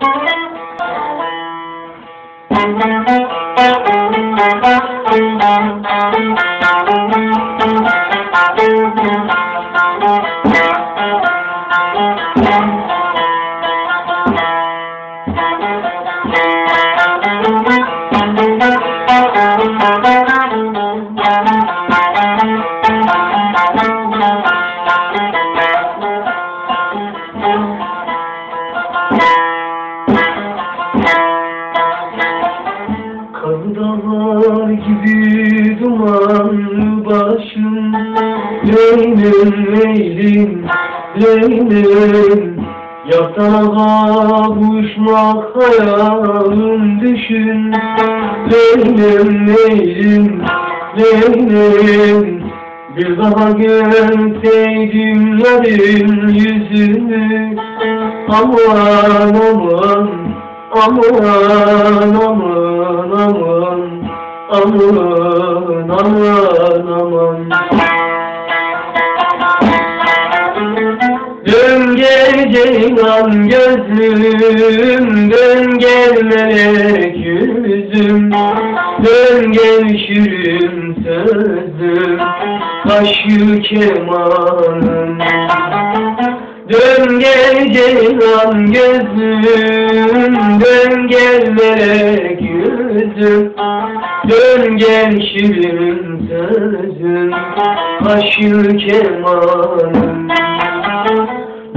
Thank you. Leylim leylim leylim Yatağa kavuşmak hayalim düşün. Leylim leylim leylim Bir daha görseydim yarın yüzünü. Aman aman aman aman aman. Aman aman aman ceylan gözlüm Dön gel melek yüzüm. Dön gel şirin sözüm Kaşı kemanım. Dön gel ceylan gözüm Dön gel melek yüzüm. Dön gel şirin sözüm Kaşı kemanım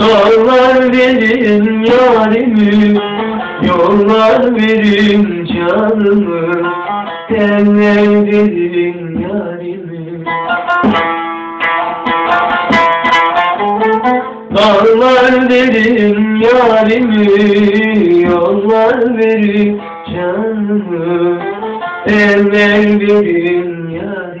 Dağlar verin yarimi Yollar verin canımı. Eller verin yarimi. Dağlar verin yarimi Yollar verin canımı. Eller verin yarimi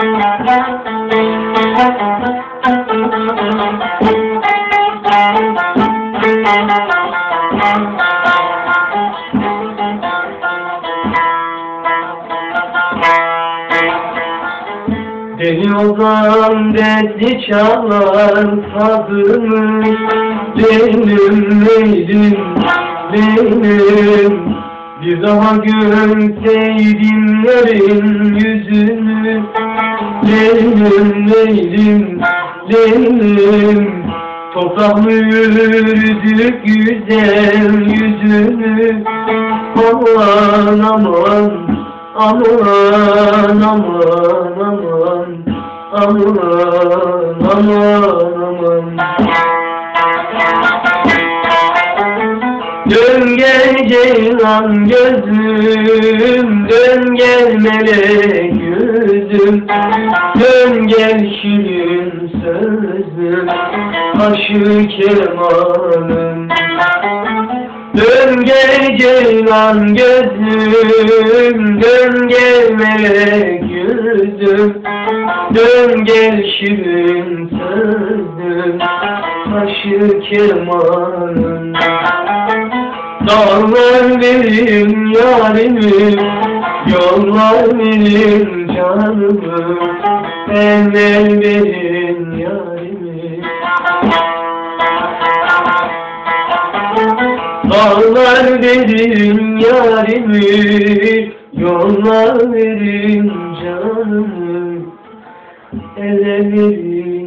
Deli ozan derdi çalar tadımı Benim leylim, leylim Bir daha görseydim yarın yüzünü Leylim, leylim, leylim Toprak mürdük güzel yüzünü aman aman aman aman aman aman Dön gel ceylan gözüm Dön gel melek yüzüm. Dön gel şirin sözüm Kaşı kemanım Dön gel ceylan gözüm Dön gel melek yüzüm. Dön gel şirin sözüm Taşı kemanım Dağlar verin yarimi Yollar verin canımı. Eller verin yarimi Dağlar verin yarimi Yollar verin canımı. Ele yarimi